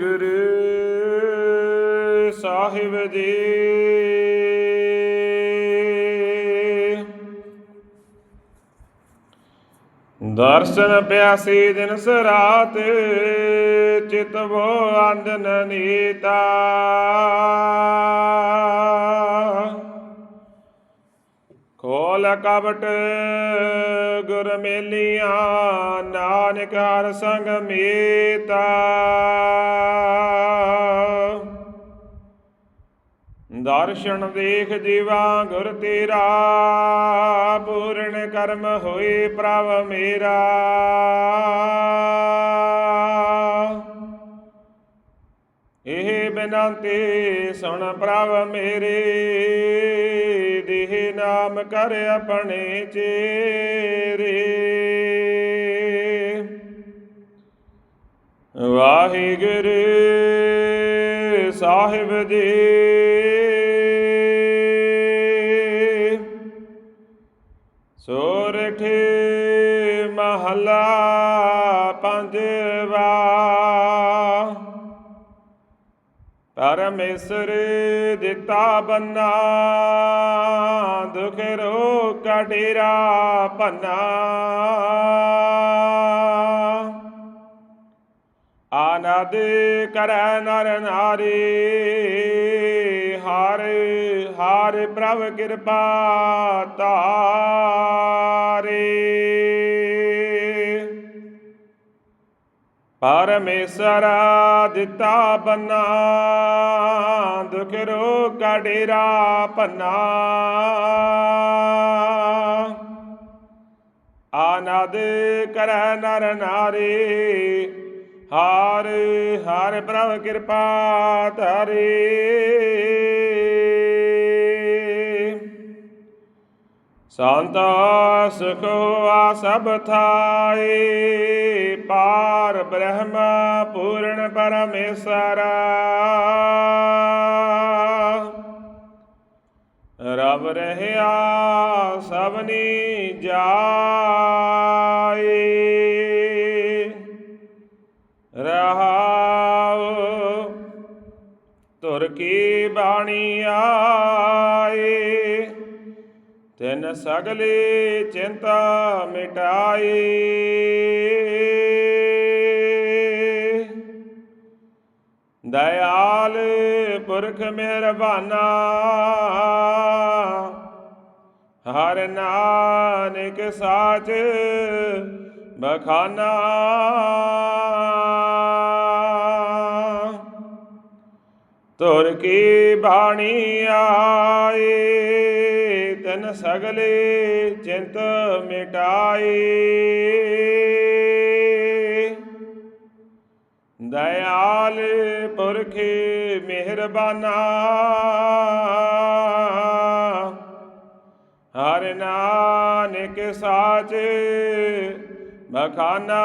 ਗੁਰੂ ਸਾਹਿਬ ਜੀ। ਦਰਸ਼ਨ ਪਿਆਸੀ ਦਿਨ ਸਰਾਤ ਚਿਤਵੋ ਅੰਧ ਨੀਤਾ। ਖੋਲ ਕਬਟ ਗੁਰ ਮੇਲੀਆਂ, ਨਾਨਕ ਹਰ ਸੰਗ ਮੀਤਾ। ਦਰਸ਼ਨ ਦੇਖ ਜੀਵਾ ਗੁਰ ਤੇਰਾ, ਪੂਰਨ ਕਰਮ ਹੋਏ ਪ੍ਰਭ ਮੇਰਾ। ਇਹ ਬਿਨੰਤੀ ਸੁਣ ਪ੍ਰਭ ਮੇਰੇ। ਨਾਮ ਕਰ ਆਪਣੇ ਚੇਰੇ। ਵਾਹਿਗੁਰੂ ਸਾਹਿਬ ਜੀ ਸੋਰਠ ਮਹਲਾ ਪੰਜਵਾ ਪਰਮੇਸ਼ਰ ਦਿੱਤਾ ਬੰਨਾ, ਦੁਖ ਰੋ ਕਟੇਰਾ ਪੰਨਾ ਆਨੰਦ ਕਰੈ ਨਰ ਨਾਰੀ, ਹਰ ਹਰ ਪ੍ਰਭ ਕਿਰਪਾ ਤਾਰੇ। ਪਰਮੇਸ਼ਰ ਦਿੱਤਾ ਬੰਨਾ, ਦੁਖ ਰੋ ਕਡੇਰਾ ਪੰਨਾ ਆਨੰਦ ਕਰੈ ਨਰ ਨਾਰੀ, ਹਾਰ, ਹਰ ਪ੍ਰਭ ਕਿਰਪਾ ਧਰੇ। ਸੰਤਾ ਸੁਖ ਆ ਸਭ ਥਾਏ ਪਾਰ ਬ੍ਰਹਮ ਪੂਰਨ ਪਰਮੇਸ਼ਰ। ਰਬ ਰਹਿਆ ਸਭਨੀ ਜਾਏ ਰਹਾਉ ਤੁਰ ਕੀ ਬਾਣੀ ਆਏ ਤਿਨ ਸਗਲੀ ਚਿੰਤਾ ਮਿਟਾਈ ਦਇਆਲ ਪੁਰਖ ਮਿਹਰਬਾਨਾ ਹਰ ਨਾਨਕ ਸਾਚ ਬਖਾਨਾ। ਤੁਰ ਕੀ ਬਾਣੀ ਆਏ, ਤਨ ਸਗਲੇ ਚਿੰਤ ਮਿਟਾਏ। ਦਇਆਲ ਪੁਰਖ ਮਿਹਰਬਾਨਾ, ਹਰ ਨਾਨਕ ਸਾਚ ਬਖਾਨਾ।